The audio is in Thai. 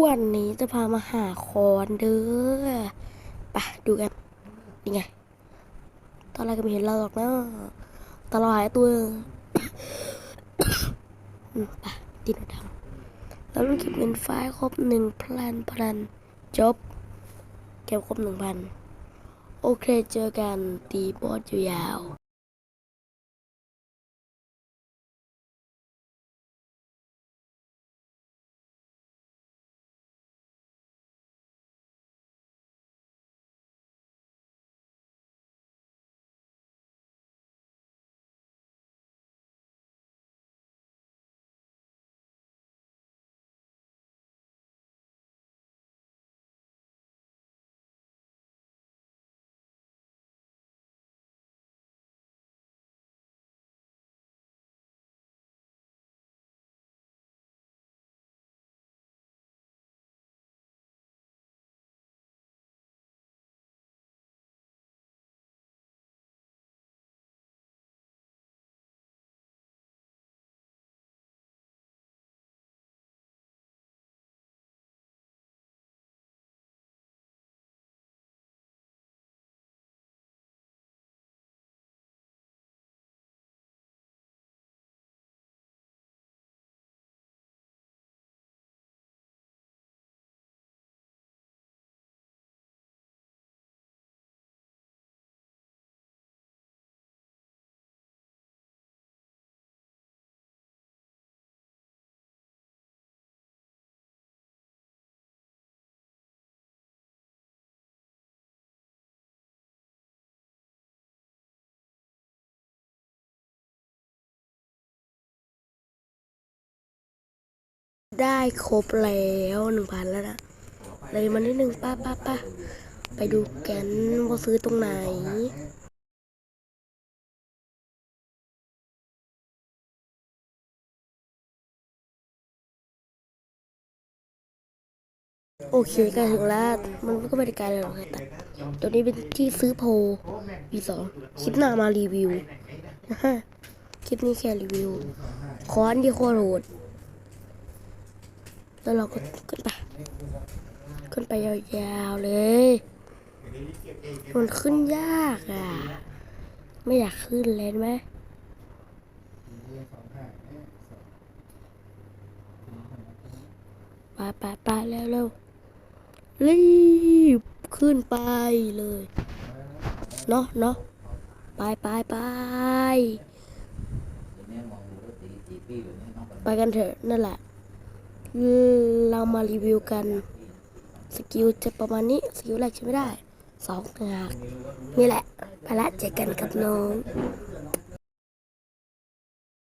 วันนี้จะพามาหาคอนเด้อไปดูกันนี่ไง ตอนแรกก็ไม่เห็นเราหรอกนะตลอดหายตัวอืมไปดินดำแล้วต้องเก็บเงินไฟล์ครบหนึ่งพันพันจบ เก็บครบหนึ่งพันโอเคเจอกันตีบอสยาว ได้ครบแล้วหนึ่งพันแล้วนะเลยมานิดนึงป้าป้าป้าไปดูแกนว่าซื้อตรงไหน โอเคใกล้ถึงแล้ว มันก็ไม่ได้ไกลเลยหรอกแต่ตัวนี้เป็นที่ซื้อโพปีสองคลิปหน้ามารีวิวนะฮะคลิปนี้แค่รีวิว คอนที่โคตรโหด แล้วเราก็ขึ้นไป ขึ้นไปยาวๆเลย มันขึ้นยากอะ ไม่อยากขึ้นเลยไหมไปไปไปเร็วเร็วรีบขึ้นไปเลย เนาะเนาะไปไปไปไปกันเถอะนั่นแหละ เรามารีวิวกันสกิลจะประมาณนี้สกิลแรกใช้ไม่ได้สองห่างหากนี่แหละไปละเจอกันกับน้อง